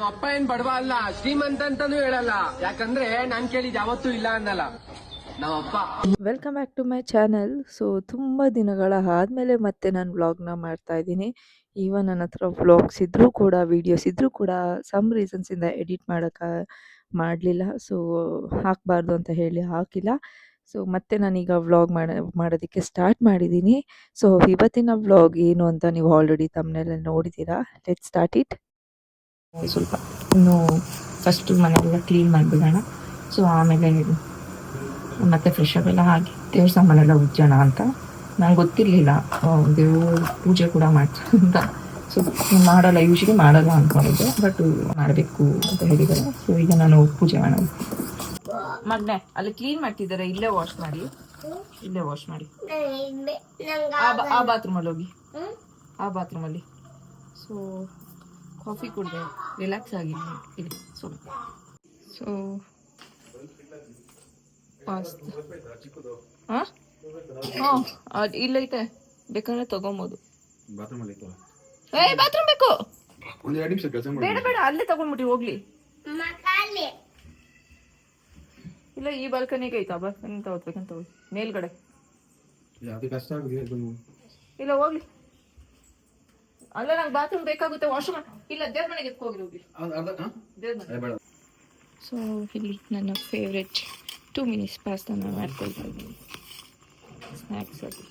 ನಮ್ಮ ಅಪ್ಪ ಏನ್ ಬಡವ ಅಲ್ಲ ಶ್ರೀಮಂತ ಅಂತಾನೂ ಹೇಳಲ್ಲ. ಯಾಕಂದ್ರೆ ನಾನ್ ಕೇಳಿದ್ ಯಾವತ್ತೂ ಇಲ್ಲ ಅನ್ನಲ್ಲ. Welcome back to my channel so ತುಂಬ ದಿನಗಳ ಆದಮೇಲೆ ಮತ್ತೆ ನಾನು ವ್ಲಾಗ್ನ ಮಾಡ್ತಾ ಇದ್ದೀನಿ. ಈವನ್ ನನ್ನ ಹತ್ರ ವ್ಲಾಗ್ಸ್ ಇದ್ದರೂ ಕೂಡ ವೀಡಿಯೋಸ್ ಇದ್ದರೂ ಕೂಡ ಸಮ್ ರೀಸನ್ಸಿಂದ ಎಡಿಟ್ ಮಾಡಕ ಮಾಡಲಿಲ್ಲ. ಸೊ ಹಾಕಬಾರ್ದು ಅಂತ ಹೇಳಿ ಹಾಕಿಲ್ಲ. ಸೊ ಮತ್ತೆ ನಾನೀಗ ವ್ಲಾಗ್ ಮಾಡ, ಮಾಡೋದಕ್ಕೆ ಸ್ಟಾರ್ಟ್ ಮಾಡಿದ್ದೀನಿ. ಸೊ ಇವತ್ತಿನ ವ್ಲಾಗ್ ಏನು ಅಂತ ನೀವು ಆಲ್ರೆಡಿ ತಮ್ಮನೆಲ್ಲ ನೋಡಿದ್ದೀರಾ? ಲೆಟ್ ಸ್ಟಾರ್ಟ್ ಇಟ್ ಸ್ವಲ್ಪ ಇನ್ನು ಫಸ್ಟು ಮನೆಯೆಲ್ಲ ಕ್ಲೀನ್ ಮಾಡಿಬಿಡೋಣ. ಸೊ ಆಮೇಲೆ ಮತ್ತೆ ಫ್ರೆಶ್ ಅಪ್ ಎಲ್ಲ ಹಾಕಿ ದೇವ್ರ ಸಾಮಾನೆಲ್ಲ ಉಜ್ಜೋಣ ಅಂತ. ನಂಗೆ ಗೊತ್ತಿರಲಿಲ್ಲ ದೇವ್ರ ಪೂಜೆ ಕೂಡ ಮಾಡ್ತಾರೆ ಅಂತ. ಸೊ ಮಾಡಲ್ಲ ಯೂಶಲಿ ಮಾಡಲ್ಲ ಅಂದ್ಕೊಂಡಿದ್ದೆ ಬಟ್ ಮಾಡಬೇಕು ಅಂತ ಹೇಳಿದ್ದಾರೆ. ಸೊ ಈಗ ನಾನು ಪೂಜೆ ಮಾಡೋದು ಮಗ್ನೆ ಅಲ್ಲಿ ಕ್ಲೀನ್ ಮಾಡ್ತಿದ್ದಾರೆ ಇಲ್ಲೇ ವಾಶ್ ಮಾಡಿ. ಇಲ್ಲೇ ವಾಶ್ ಮಾಡಿ. ಆ ಬಾ- ಆ ಬಾತ್ರೂಮಲ್ಲಿ ಹೋಗಿ. ಆ ಬಾತ್ರೂಮಲ್ಲಿ ಸೊ ಕಾಫಿ ಕುಡಿದೆ ರಿಲ್ಯಾಕ್ಸ್ ಆಗಿ ಇಲ್ಲಿ ಸೊ ಸೊ ಹಾಂ? ಹಾಂ ಹಾ ಇಲ್ಲೈತೆ ಬೇಕಾದ್ರೆ ತಗೊಬೋದು. ಏ ಬಾತ್ರೂಮ್ ಬೇಕು. ಒಂದ್ ಎರಡು ನಿಮಿಷ ಬೇಡ ಬೇಡ ಅಲ್ಲೇ ತಗೊಂಡ್ಬಿಟ್ಟಿ ಹೋಗ್ಲಿ. ಇಲ್ಲ ಈ ಬಾಲ್ಕನಿಗೆ ಐತಾ ಬಾಲ್ಕನಿ ತಗೋಬೇಕಂತ ಹೋಗಿ ಮೇಲ್ಗಡೆ. ಇಲ್ಲ ಹೋಗ್ಲಿ. ಅಲ್ಲ ನಂಗೆ ಬಾತ್ರೂಮ್ ಬೇಕಾಗುತ್ತೆ ವಾಶ್ರೂಮ್ ಇಲ್ಲ ದೇವ್ರ ಮನೆಗೆ ಎತ್ಕೋಗಿ ಹೋಗ್ಲಿ ಅರ್ಧ- ಅರ್ಧ ಹಾ? ದೇವ್ರ ಸೊ ಇಲ್ಲಿ ನನ್ನ ಫೇವ್ರೆಟ್ ಟೂ ಮಿನಿಟ್ಸ್ ಪಾಸ್ತಾನ ಮಾಡ್ಕೊಳ್ತಾ ಇದ್ದೀನಿ. ಸ್ನ್ಯಾಕ್ಸ್ ಅದು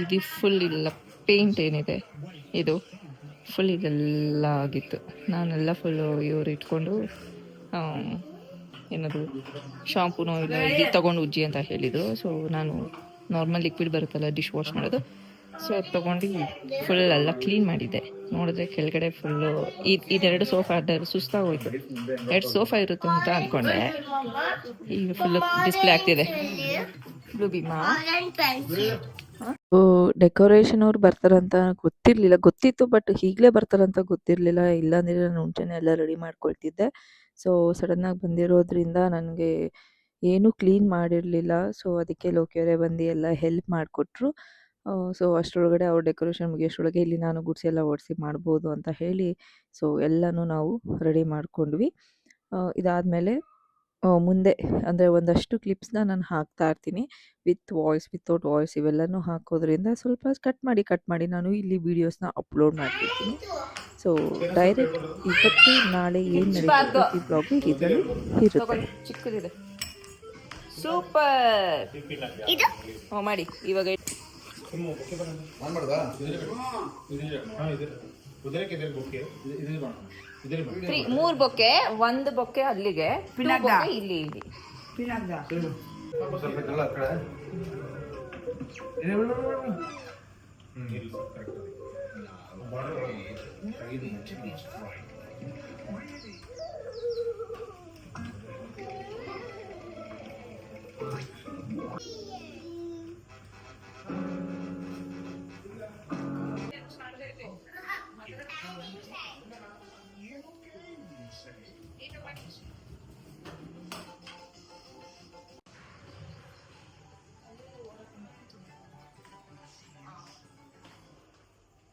ಇದು ಫುಲ್ ಇಲ್ಲ ಪೇಂಟ್ ಏನಿದೆ. ಇದು ಫುಲ್ ಇದೆಲ್ಲ ಆಗಿತ್ತು. ನಾನೆಲ್ಲ ಫುಲ್ಲು ಇವ್ರು ಇಟ್ಕೊಂಡು ಏನದು ಶಾಂಪೂನೋ ಇಲ್ಲ, ಇದು ತಗೊಂಡು ಉಜ್ಜಿ ಅಂತ ಹೇಳಿದರು ಸೊ ನಾನು ನಾರ್ಮಲ್ ಲಿಕ್ವಿಡ್ ಬರುತ್ತಲ್ಲ ಡಿಶ್ ವಾಶ್ ಮಾಡೋದು. ಸೊ ಅದು ತೊಗೊಂಡು ಫುಲ್ ಎಲ್ಲ ಕ್ಲೀನ್ ಮಾಡಿದ್ದೆ. ನೋಡಿದ್ರೆ ಕೆಳಗಡೆ ಫುಲ್ಲು ಇದೆರಡು ಸೋಫಾ ಅಡ್ಡ ಸುಸ್ತಾಗೋಯ್ತು ಎರಡು ಸೋಫಾ ಇರುತ್ತೆ ಅಂತ ಅಂದ್ಕೊಂಡೆ ಈಗ ಫುಲ್ ಡಿಸ್ಪ್ಲೇ ಆಗ್ತಿದೆ. ಡೆಕೋರೇಷನ್ ಅವ್ರು ಬರ್ತಾರಂತ ಗೊತ್ತಿರಲಿಲ್ಲ. ಗೊತ್ತಿತ್ತು ಬಟ್ ಈಗಲೇ ಬರ್ತಾರಂತ ಗೊತ್ತಿರಲಿಲ್ಲ. ಇಲ್ಲಾಂದ್ರೆ ನಾನು ಮುಂಚೆನೆ ಎಲ್ಲ ರೆಡಿ ಮಾಡ್ಕೊಳ್ತಿದ್ದೆ. ಸೊ, ಸಡನ್ನಾಗಿ ಬಂದಿರೋದ್ರಿಂದ ನನಗೆ ಏನು ಕ್ಲೀನ್ ಮಾಡಿರಲಿಲ್ಲ. ಸೊ, ಅದಕ್ಕೆ ಲೋಕಿಯವರೇ ಬಂದು ಎಲ್ಲ ಹೆಲ್ಪ್ ಮಾಡಿಕೊಟ್ರು. ಸೊ, ಅಷ್ಟರೊಳಗಡೆ ಅವ್ರ ಡೆಕೋರೇಷನ್ ಮುಗಿಯೋಷ್ಟರೊಳಗೆ ಇಲ್ಲಿ ನಾನು ಗುಡಿಸಿ ಎಲ್ಲ ಓಡಿಸಿ ಮಾಡ್ಬೋದು ಅಂತ ಹೇಳಿ, ಸೊ, ಎಲ್ಲನೂ ನಾವು ರೆಡಿ ಮಾಡ್ಕೊಂಡ್ವಿ. ಇದಾದಮೇಲೆ ಮುಂದೆ, ಅಂದರೆ ಒಂದಷ್ಟು ಕ್ಲಿಪ್ಸ್ನ ನಾನು ಹಾಕ್ತಾ ಇರ್ತೀನಿ. ವಿತ್ ವಾಯ್ಸ್, ವಿತೌಟ್ ವಾಯ್ಸ್ ಇವೆಲ್ಲನೂ ಹಾಕೋದ್ರಿಂದ ಸ್ವಲ್ಪ ಕಟ್ ಮಾಡಿ ಕಟ್ ಮಾಡಿ ನಾನು ಇಲ್ಲಿ ವೀಡಿಯೋಸ್ನ ಅಪ್ಲೋಡ್ ಮಾಡ್ತಿರ್ತೀನಿ ಸೊ ಡೈರೆಕ್ಟ್ ಇವತ್ತು ನಾಳೆ ಏನು ಬ್ಲಾಗು ಇದರಲ್ಲಿ ಇರುತ್ತೆ. ಚಿಕ್ಕದಿದೆ. ಸೂಪರ್ ಹ್ಞೂ ಮಾಡಿ. ಇವಾಗ ಆನ್ ಮಾಡ್ದಾ? ತ್ರೀ ಮೂರು ಬೊಕ್ಕೆ ಒಂದು ಬೊಕ್ಕೆ ಅಲ್ಲಿಗೆ ಇಲ್ಲಿ ಇಲ್ಲಿ. borrowing it, believing it to be his right.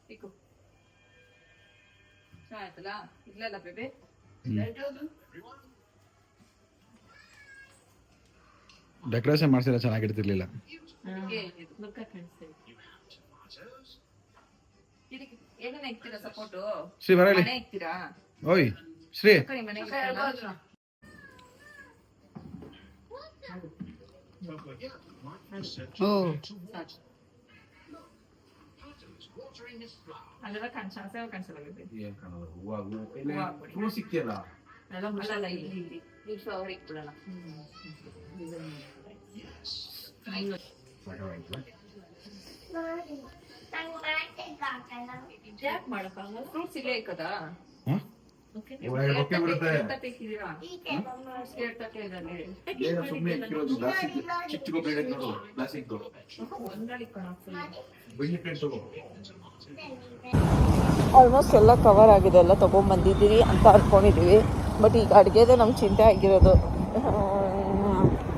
Pico. ಆಯ್ತಲ್ಲ? ಇಲ್ಲಲ್ಲ ಬೇಬೆ. ಡೆಕೋರೇಷನ್ ಮಾಡ್ಸಿಲ್ಲ ಚೆನ್ನಾಗಿರ್ತಿರ್ಲಿಲ್ಲ. ಶ್ರೀ ಬರಲಿ. ಸಪೋರ್ಟು ಶ್ರೀ. ಬರಲಿ ಮನೆ ಇಕ್ತೀರಾ ಓಯ್ ಶ್ರೀ ಕೈ ಮನೆ ಇಕ್ತೀರಾ? ಅಲ್ಲೆಲ್ಲ ಕಾಣಿಸ ಕಾಣಿಸಲ್ಲ ಬೇಬೆ ಹೂ ಅಲ್ಲ ಅಲ್ಲ ಇಲ್ಲಿ ಇಲ್ಲಿ. ಇಲ್ಲಿ ಫ್ಲವರ್ ಇಟ್ಬಿಡೋಣ. ಯಾಕೆ ಮಾಡಕ್ಕಾಗಲ್ಲ? ಫ್ರೂಟ್ಸ್ ಇಲ್ಲೇ ಇಕ್ಕದಾ? ಹಾ? ಇವಾಗ ಬೊಕ್ಕೆ ಬಿಡುತ್ತೆ. ಏನು ಸುಮ್ಮನೆ ಇಕ್ಕಿರೋದು ಪ್ಲಾಸ್ಟಿಕ್ ಚಿಕ್ಕ ಚಿಕ್ಕ ಪ್ಲೇಟ್ ನೋಡು ಪ್ಲಾಸ್ಟಿಕ್ ಬೆಳ್ಳಿ ಪ್ಲೇಟ್ ತಗೋ ಆಲ್ಮೋಸ್ಟ್ ಎಲ್ಲ ಕವರ್ ಆಗಿದೆ ಎಲ್ಲ ತೊಗೊಂಬಂದಿದ್ದೀರಿ ಅಂತ ಅಂದ್ಕೊಂಡಿದ್ದೀವಿ ಬಟ್ ಈಗ ಅಡುಗೆದೇ ನಮ್ಗೆ ಚಿಂತೆ ಆಗಿರೋದು.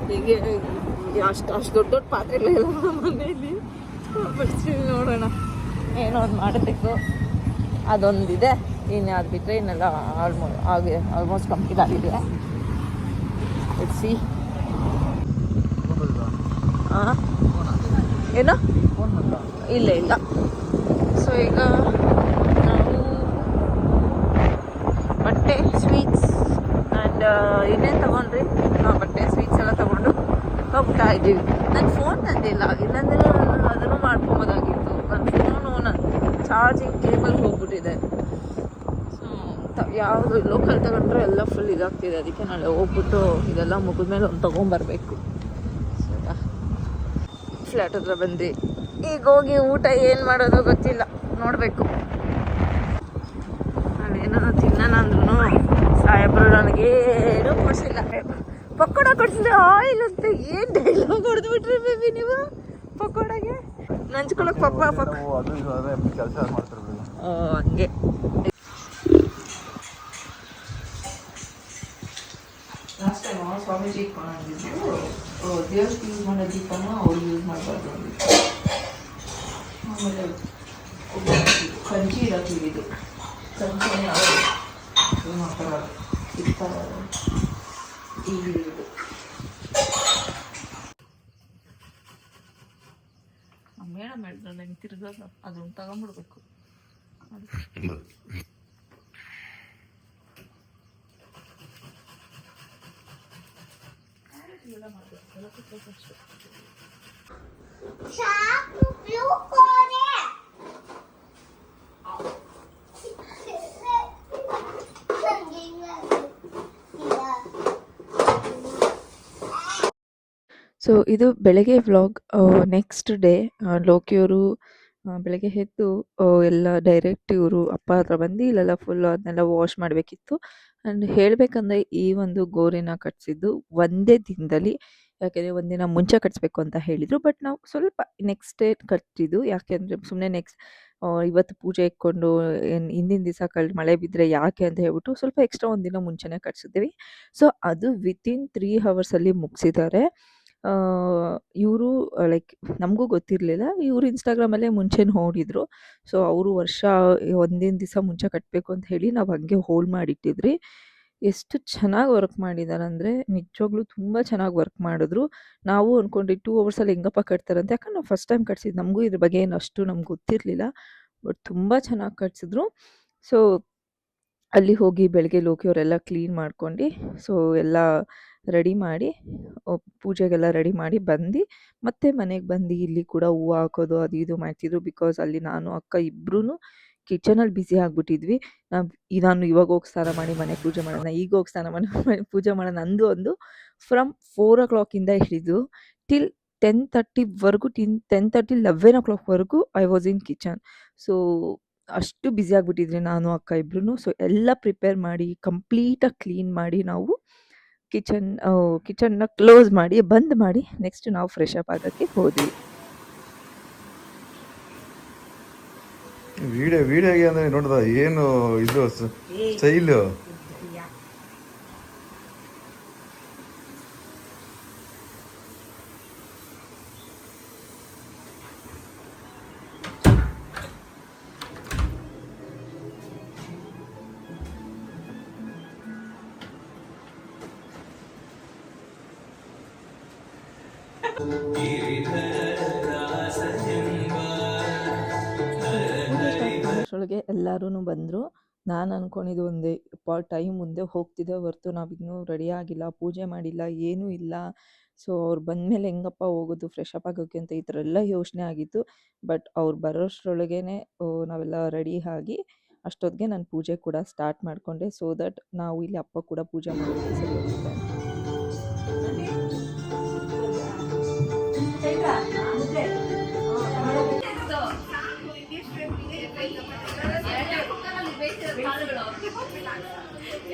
ಹೀಗೆ ಅಷ್ಟು ಅಷ್ಟು ದೊಡ್ಡ ದೊಡ್ಡ ಪಾತ್ರೆಗಳೆಲ್ಲ ಮನೆಯಲ್ಲಿ ಬರ್ತೀವಿ ನೋಡೋಣ. ಏನೋ ಒಂದು ಮಾಡಬೇಕು. ಅದೊಂದಿದೆ. ಇನ್ನು ಅದು ಬಿಟ್ಟರೆ ಇನ್ನೆಲ್ಲ ಆಲ್ಮೋ ಆಗಿ ಆಲ್ಮೋಸ್ಟ್ ಕಂಪ್ಲೀಟ್ ಆಗಿದೆ. ಸಿ ಹಾಂ ಏನು? ಇಲ್ಲ ಇಲ್ಲ. ಸೊ ಈಗ ನಾವು ಬಟ್ಟೆ ಸ್ವೀಟ್ಸ್ ಆ್ಯಂಡ್ ಇನ್ನೇನು ತೊಗೊಂಡ್ರಿ? ಹಾಂ, ಬಟ್ಟೆ ಸ್ವೀಟ್ಸ್ ಎಲ್ಲ ತೊಗೊಂಡು ಹೋಗ್ತಾ ಇದ್ದೀವಿ. ನನ್ನ ಫೋನ್ ತಂದಿಲ್ಲ. ಇಲ್ಲಾಂದರೆ ನಾನು ಅದನ್ನು ಮಾಡ್ಕೊಬೋದಾಗಿತ್ತು. ನನ್ನ ಚಾರ್ಜಿಂಗ್ ಕೇಬಲ್ ಹೋಗ್ಬಿಟ್ಟಿದೆ. ಸೊ ಯಾವುದು ಲೋಕಲ್ ತಗೊಂಡ್ರೆ ಎಲ್ಲ ಫುಲ್ ಇದಾಗ್ತಿದೆ. ಅದಕ್ಕೆ ನಾಳೆ ಹೋಗ್ಬಿಟ್ಟು ಇದೆಲ್ಲ ಮುಗಿದ್ಮೇಲೆ ಒಂದು ತೊಗೊಂಬರ್ಬೇಕು. ಫ್ಲ್ಯಾಟ್ ಹತ್ರ ಬಂದು ಈಗ ಹೋಗಿ ಊಟ ಏನು ಮಾಡೋದು ಗೊತ್ತಿಲ್ಲ. ನೋಡಬೇಕು. ನಾನೇನೋ ತಿನ್ನೋಣ ಅಂದ್ರೂ ಸಾಹೇಬ್ರು ನನಗೇನು ಕೊಡಿಸಿಲ್ಲ. ಪಕೋಡ ಕೊಡಿಸಿದ್ರೆ ಆಯಿಲ್ ಅಂತ. ಏನು ಡೈಲಾಗ್ ಹೊಡೆದ್ಬಿಟ್ರಿ ಬೇಬಿ ನೀವು? ಪಕೋಡಗೆ ನಂಚ್ಕೊಳಕ್ ಪಪ್ಪ ಪಕ್ಕ ಅದು ಕೆಲಸ ಮಾಡ್ತಿರ್ಬೋದು ಓ ಹಂಗೆ. ಲಾಸ್ಟ್ ಟೈಮ್ ಸ್ವಾಮೀಜಿ ದೇವ್ರಿಗೆ ಯೂಸ್ ಮಾಡೋ ದೀಪನ ಅವ್ರು ಯೂಸ್ ಮಾಡಬಾರ್ದು ಆಮೇಲೆ ಕಂಚಿ ಇರೋದು ಇದು. ಕಂಚಿನೇ ಅವರು ಏನು ಮಾಡ್ತಾರೆ. ಇರ್ತಾರೆ. ಈ ಇದು ಮೇಡಮ್ ಹೇಳಿದ್ರಲ್ಲ ಹಿಂಗೆ ತಿರ್ಗೋದು ಅದನ್ನ ತಗೊಂಡ್ಬಿಡ್ಬೇಕು ಸೊ ಇದು ಬೆಳಗ್ಗೆ ವ್ಲಾಗ್ ನೆಕ್ಸ್ಟ್ ಡೇ ಲೋಕಿಯವರು ಬೆಳಗ್ಗೆ ಎದ್ದು ಎಲ್ಲ ಡೈರೆಕ್ಟ್ ಇವರು ಅಪ್ಪ ಹತ್ರ ಬಂದು ಇಲ್ಲೆಲ್ಲ ಫುಲ್ ಅದನ್ನೆಲ್ಲ ವಾಶ್ ಮಾಡಬೇಕಿತ್ತು. ಆ್ಯಂಡ್ ಹೇಳಬೇಕಂದ್ರೆ ಈ ಒಂದು ಗೋರಿನ ಕಟ್ಸಿದ್ದು ಒಂದೇ ದಿನದಲ್ಲಿ, ಯಾಕೆಂದರೆ ಒಂದಿನ ಮುಂಚೆ ಕಟ್ಸ್ಬೇಕು ಅಂತ ಹೇಳಿದರು. ಬಟ್ ನಾವು ಸ್ವಲ್ಪ ನೆಕ್ಸ್ಟ್ ಡೇ ಕಟ್ಟಿದ್ದು ಯಾಕೆಂದರೆ ಸುಮ್ಮನೆ ನೆಕ್ಸ್ಟ್ ಇವತ್ತು ಪೂಜೆ ಇಟ್ಕೊಂಡು, ಏನು ಹಿಂದಿನ ದಿವಸ ಕಳ್, ಮಳೆ ಬಿದ್ದರೆ ಯಾಕೆ ಅಂತ ಹೇಳ್ಬಿಟ್ಟು ಸ್ವಲ್ಪ ಎಕ್ಸ್ಟ್ರಾ ಒಂದಿನ ಮುಂಚೆನೇ ಕಟ್ಸಿದ್ದೀವಿ. ಸೊ ಅದು ವಿತಿನ್ ತ್ರೀ ಹವರ್ಸಲ್ಲಿ ಮುಗಿಸಿದ್ದಾರೆ. ಇವರು ಲೈಕ್ ನಮಗೂ ಗೊತ್ತಿರಲಿಲ್ಲ. ಇವರು ಇನ್ಸ್ಟಾಗ್ರಾಮಲ್ಲೇ ಮುಂಚೆ ನೋಡಿದ್ರು ಸೊ, ಅವರು ವರ್ಷ, ಒಂದಿನ ದಿವಸ ಮುಂಚೆ ಕಟ್ಟಬೇಕು ಅಂತ ಹೇಳಿ ನಾವು ಹಂಗೆ ಹೋಲ್ಡ್ ಮಾಡಿಟ್ಟಿದ್ರಿ. ಎಷ್ಟು ಚೆನ್ನಾಗಿ ವರ್ಕ್ ಮಾಡಿದ್ದಾರೆ ಅಂದರೆ ನಿಜವಾಗ್ಲೂ ತುಂಬ ಚೆನ್ನಾಗಿ ವರ್ಕ್ ಮಾಡಿದ್ರು. ನಾವು ಅಂದ್ಕೊಂಡು ಟೂ ಅವರ್ಸಲ್ಲಿ ಹೆಂಗಪ್ಪ ಕಟ್ತಾರಂತೆ. ಯಾಕಂದ್ರೆ ನಾವು ಫಸ್ಟ್ ಟೈಮ್ ಕಟ್ಸಿದ್ದು ನಮಗೂ ಇದ್ರ ಬಗ್ಗೆ ಏನು ಅಷ್ಟು ನಮ್ಗೆ ಗೊತ್ತಿರಲಿಲ್ಲ. ಬಟ್ ತುಂಬ ಚೆನ್ನಾಗಿ ಕಟ್ಸಿದ್ರು. ಸೊ ಅಲ್ಲಿ ಹೋಗಿ ಬೆಳಗ್ಗೆ ಲೋಕಿಯವರೆಲ್ಲ ಕ್ಲೀನ್ ಮಾಡ್ಕೊಂಡು ಸೊ ಎಲ್ಲ ರೆಡಿ ಮಾಡಿ ಪೂಜೆಗೆಲ್ಲ ರೆಡಿ ಮಾಡಿ ಬಂದು, ಮತ್ತೆ ಮನೆಗೆ ಬಂದು ಇಲ್ಲಿ ಕೂಡ ಹೂವು ಹಾಕೋದು, ಅದು ಇದು ಮಾಡ್ತಿದ್ರು. ಬಿಕಾಸ್ ಅಲ್ಲಿ ನಾನು, ಅಕ್ಕ ಇಬ್ರೂ ಕಿಚನಲ್ಲಿ ಬ್ಯುಸಿ ಆಗಿಬಿಟ್ಟಿದ್ವಿ. ನಾವು ನಾನು ಇವಾಗ ಹೋಗಿ ಸ್ನಾನ ಮಾಡಿ ಮನೆ ಪೂಜೆ ಮಾಡೋಣ, ಈಗ ಹೋಗಿ ಸ್ನಾನ ಮಾಡಿ ಪೂಜೆ ಮಾಡೋಣ ಅಂದು ಒಂದು ಫ್ರಮ್ ಫೋರ್ ಓ ಕ್ಲಾಕಿಂದ ಹಿಡಿದು till ten ತರ್ಟಿವರೆಗೂ till ten thirty eleven o ಕ್ಲಾಕ್ವರೆಗೂ I was in kitchen so ಅಷ್ಟು ಬ್ಯುಸಿ ಆಗಿಬಿಟ್ಟಿದ್ರಿ ನಾನು, ಅಕ್ಕ ಇಬ್ರು ಸೊ ಎಲ್ಲ ಪ್ರಿಪೇರ್ ಮಾಡಿ ಕಂಪ್ಲೀಟಾಗಿ ಕ್ಲೀನ್ ಮಾಡಿ ನಾವು ಕಿಚನ್ ಕಿಚನ್ನ ಕ್ಲೋಸ್ ಮಾಡಿ ಬಂದ್ ಮಾಡಿ ನೆಕ್ಸ್ಟ್ ನಾವು ಫ್ರೆಶ್ ಅಪ್ ಆಗೋಕ್ಕೆ ಹೋದ್ವಿ. ವಿಡಿಯೋ ವಿಡಿಯೋಗೆ ಅಂದ್ರೆ ನೋಡಿದ ಏನು ಇದು ಸ್ಟೈಲು? ಅಷ್ಟರೊಳಗೆ ಎಲ್ಲರೂ ಬಂದರು. ನಾನು ಅನ್ಕೊಂಡಿದ್ದು ಒಂದೇ ಟೈಮ್ ಮುಂದೆ ಹೋಗ್ತಿದ್ದೆ ಹೊರತು ನಾವಿನ್ನೂ ರೆಡಿ ಆಗಿಲ್ಲ, ಪೂಜೆ ಮಾಡಿಲ್ಲ, ಏನೂ ಇಲ್ಲ. ಸೊ ಅವ್ರು ಬಂದಮೇಲೆ ಹೆಂಗಪ್ಪ ಹೋಗೋದು ಫ್ರೆಶ್ ಅಪ್ ಆಗೋಕ್ಕೆ ಅಂತ ಈ ಥರ ಎಲ್ಲ ಯೋಚನೆ ಆಗಿತ್ತು. ಬಟ್ ಅವ್ರು ಬರೋಷ್ಟರೊಳಗೇ ನಾವೆಲ್ಲ ರೆಡಿ ಆಗಿ ಅಷ್ಟೊತ್ತಿಗೆ ನಾನು ಪೂಜೆ ಕೂಡ ಸ್ಟಾರ್ಟ್ ಮಾಡಿಕೊಂಡೆ. ಸೊ ದಟ್ ನಾವು ಇಲ್ಲಿ ಅಪ್ಪ ಕೂಡ ಪೂಜೆ ಮಾಡೋದಕ್ಕೆ ಸರಿ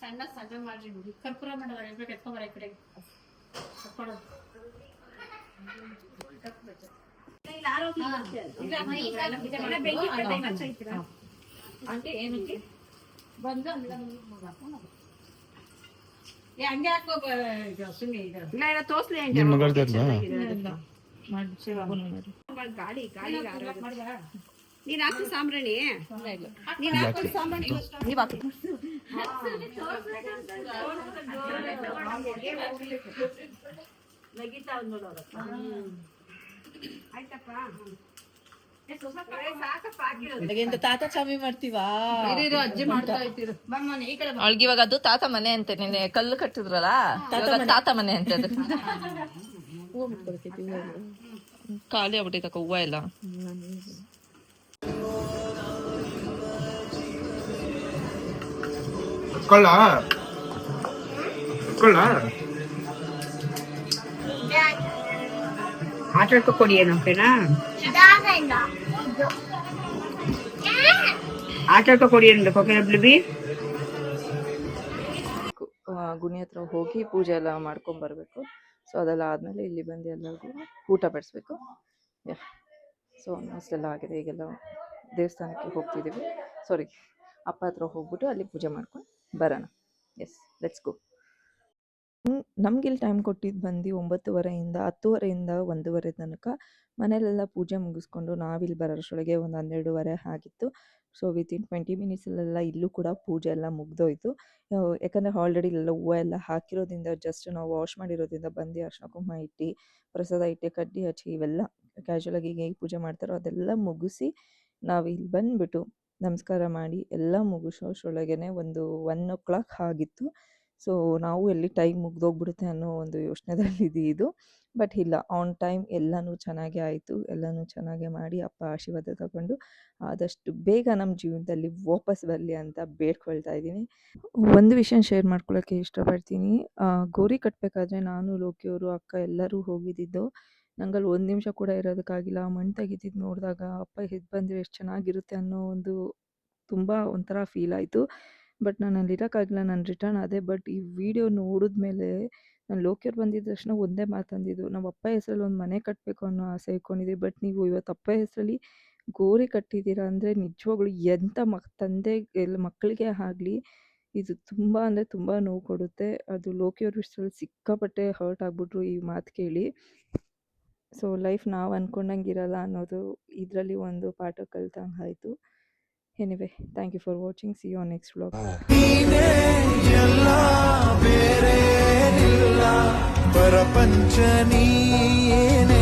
ಸಣ್ಣ ಸಣ್ಣ ಮಾಡ್ರಿ ಕರ್ಪೂರ ಮಾಡೋದು ಎಲ್ಬೇಕು ಎತ್ಕೊಂಬರ ಈ ಕಡೆ ಕರ್ಕೊಳೋದು. ಆಂಟಿ ಏನಕ್ಕೆ ಇಲ್ಲ ಇಲ್ಲ ತೋರ್ಸ್ಲಿ ನಿಮ್ ಮಗಳ್ದಲ್ವಾ? ಗಾಳಿ ಗಾಳಿ ನೀನ್ ಹಾಕು ಸಾಂಬ್ರಾಣಿ? ನೀನ್ ಹಾಕು ಸಾಂಬ್ರಾಣಿ ನೀವ್ ಹಾಕಿ ಆಯ್ತಪ್ಪ. ತಾತ ಚಾಮಿ ಮಾಡ್ತೀವಾ? ಅಜ್ಜಿ ಮಾಡ್ತಾ ಇರ್ತೀರ. ಅವಳಿಗೆ ಇವಾಗ ಅದು ತಾತ ಮನೆ ಅಂತೆ ನಿನ್ನೆ ಕಲ್ಲು ಕಟ್ಟಿದ್ರಲ್ಲ? ಇವಾಗ ತಾತ ಮನೆ ಅಂತೆ ಅದು. ಖಾಲಿ ಆಗ್ಬಿಟ್ಟೈತಕ್ಕ ಹೂವ ಎಲ್ಲ. ಕಳ್ಳ ಕೊಳ್ಳ ಆಟಾಡ್ಕೊ ಕೊಡಿ ಏನು ಓಕೆನಾ ಆಟಾಡ್ಕೊ ಕೊಡಿ ಏನು ಓಕೆನಾ ಬ್ಲಿಬಿ ಗುಣಿ ಹತ್ರ ಹೋಗಿ ಪೂಜೆ ಎಲ್ಲ ಮಾಡ್ಕೊಂಡು ಬರಬೇಕು. ಸೊ ಅದೆಲ್ಲ ಆದಮೇಲೆ ಇಲ್ಲಿ ಬಂದು ಎಲ್ಲರಿಗೂ ಊಟ ಬಡಿಸ್ಬೇಕು. ಸೊ ಆಲ್ಮೋಸ್ಟ್ ಎಲ್ಲ ಆಗಿದೆ. ಈಗೆಲ್ಲ ದೇವಸ್ಥಾನಕ್ಕೆ ಹೋಗ್ತಿದ್ದೀವಿ. ಸಾರಿ ಅಪ್ಪ ಹತ್ರ ಹೋಗ್ಬಿಟ್ಟು ಅಲ್ಲಿ ಪೂಜೆ ಮಾಡ್ಕೊಂಡು ಬರೋಣ. ಎಸ್ ಲೆಟ್ಸ್ ಗೋ ನಮ್ಗೆ ಇಲ್ಲಿ ಟೈಮ್ ಕೊಟ್ಟಿದ್ದು ಬಂದು ಒಂಬತ್ತುವರೆಯಿಂದ ಹತ್ತುವರೆಯಿಂದ ಒಂದೂವರೆ ತನಕ ಮನೇಲೆಲ್ಲ ಪೂಜೆ ಮುಗಿಸ್ಕೊಂಡು ನಾವಿಲ್ಲಿ ಬರೋಷ್ಟೊಳಗೆ ಒಂದು ಹನ್ನೆರಡೂವರೆ ಆಗಿತ್ತು. ಸೊ ವಿತಿನ್ ಟ್ವೆಂಟಿ ಮಿನಿಟ್ಸಲ್ಲೆಲ್ಲ ಇಲ್ಲೂ ಕೂಡ ಪೂಜೆ ಎಲ್ಲ ಮುಗ್ದೋಯ್ತು. ಯಾಕಂದ್ರೆ ಆಲ್ರೆಡಿ ಎಲ್ಲ ಹೂವು ಎಲ್ಲ ಹಾಕಿರೋದ್ರಿಂದ ಜಸ್ಟ್ ನಾವು ವಾಶ್ ಮಾಡಿರೋದ್ರಿಂದ ಬಂದು ಅರ್ಶಿನ ಕುಂಕುಮ ಇಟ್ಟು ಪ್ರಸಾದ ಇಟ್ಟು ಕಡ್ಡಿ ಹಚ್ಚಿ ಇವೆಲ್ಲ ಕ್ಯಾಶುವಲ್ ಆಗಿ ಹೇಗೆ ಪೂಜೆ ಮಾಡ್ತಾರೋ ಅದೆಲ್ಲ ಮುಗಿಸಿ ನಾವು ಇಲ್ಲಿ ಬಂದ್ಬಿಟ್ಟು ನಮಸ್ಕಾರ ಮಾಡಿ ಎಲ್ಲ ಮುಗಿಸೋಷ್ಟೊಳಗೇ ಒಂದು ಒನ್ ಓ ಕ್ಲಾಕ್ ಆಗಿತ್ತು. ಸೊ, ನಾವು ಎಲ್ಲಿ ಟೈಮ್ ಮುಗ್ದೋಗ್ಬಿಡುತ್ತೆ ಅನ್ನೋ ಒಂದು ಯೋಚನೆದಲ್ಲಿ ಇದು ಬಟ್ ಇಲ್ಲ, ಆನ್ ಟೈಮ್ ಎಲ್ಲನೂ ಚೆನ್ನಾಗೇ ಆಯಿತು. ಎಲ್ಲನೂ ಚೆನ್ನಾಗೇ ಮಾಡಿ ಅಪ್ಪ ಆಶೀರ್ವಾದ ತಗೊಂಡು ಆದಷ್ಟು ಬೇಗ ನಮ್ಮ ಜೀವನದಲ್ಲಿ ವಾಪಸ್ ಬರಲಿ ಅಂತ ಬೇಡ್ಕೊಳ್ತಾ ಇದ್ದೀನಿ. ಒಂದು ವಿಷಯ ಶೇರ್ ಮಾಡ್ಕೊಳ್ಳೋಕ್ಕೆ ಇಷ್ಟಪಡ್ತೀನಿ. ಗೋರಿ ಕಟ್ಟಬೇಕಾದ್ರೆ ನಾನು ಲೋಕಿಯವರು ಅಕ್ಕ ಎಲ್ಲರೂ ಹೋಗಿದ್ದಿದ್ದು ನಂಗಲ್ಲಿ ಒಂದು ನಿಮಿಷ ಕೂಡ ಇರೋದಕ್ಕಾಗಿಲ್ಲ. ಮಣ್ಣು ತೆಗಿತಿದ್ದು ನೋಡಿದಾಗ, ಅಪ್ಪ ಎದ್ದು ಬಂದರೆ ಎಷ್ಟು ಚೆನ್ನಾಗಿರುತ್ತೆ ಅನ್ನೋ ಒಂದು ತುಂಬ ಒಂಥರ ಫೀಲ್ ಆಯಿತು. ಬಟ್ ನಾನು ಅಲ್ಲಿ ಇರೋಕ್ಕಾಗಿಲ್ಲ ನಾನು ರಿಟರ್ನ್ ಆದೆ. ಬಟ್ ಈ ವಿಡಿಯೋ ನೋಡಿದ್ಮೇಲೆ ನಾನು ಲೋಕಿಯವ್ರು ಬಂದಿದ್ದ ತಕ್ಷಣ ಒಂದೇ ಮಾತಂದಿದ್ದು ನಮ್ಮ ಅಪ್ಪ ಹೆಸರಲ್ಲಿ ಒಂದು ಮನೆ ಕಟ್ಟಬೇಕು ಅನ್ನೋ ಆಸೆ ಇಟ್ಕೊಂಡಿದ್ದೆ ಬಟ್ ನೀವು ಇವತ್ತು ಅಪ್ಪ ಹೆಸರಲ್ಲಿ ಗೋರಿ ಕಟ್ಟಿದ್ದೀರಾ ಅಂದರೆ ನಿಜವಾಗ್ಲೂ ಎಂಥ ಮಕ್, ತಂದೆ, ಎಲ್ಲ ಮಕ್ಕಳಿಗೆ ಆಗಲಿ ಇದು ತುಂಬ ಅಂದರೆ ತುಂಬ ನೋವು ಕೊಡುತ್ತೆ. ಅದು ಲೋಕಿಯವ್ರ ವಿಷಯದಲ್ಲಿ ಸಿಕ್ಕಾಪಟ್ಟೆ ಹರ್ಟ್ ಆಗಿಬಿಟ್ರು ಈ ಮಾತು ಕೇಳಿ. ಸೊ ಲೈಫ್ ನಾವು ಅಂದ್ಕೊಂಡಂಗೆ ಇರಲ್ಲ ಅನ್ನೋದು ಇದರಲ್ಲಿ ಒಂದು ಪಾಠ ಕಲ್ತಂಗೆ ಆಯಿತು. Anyway, thank you for watching. See you on next vlog.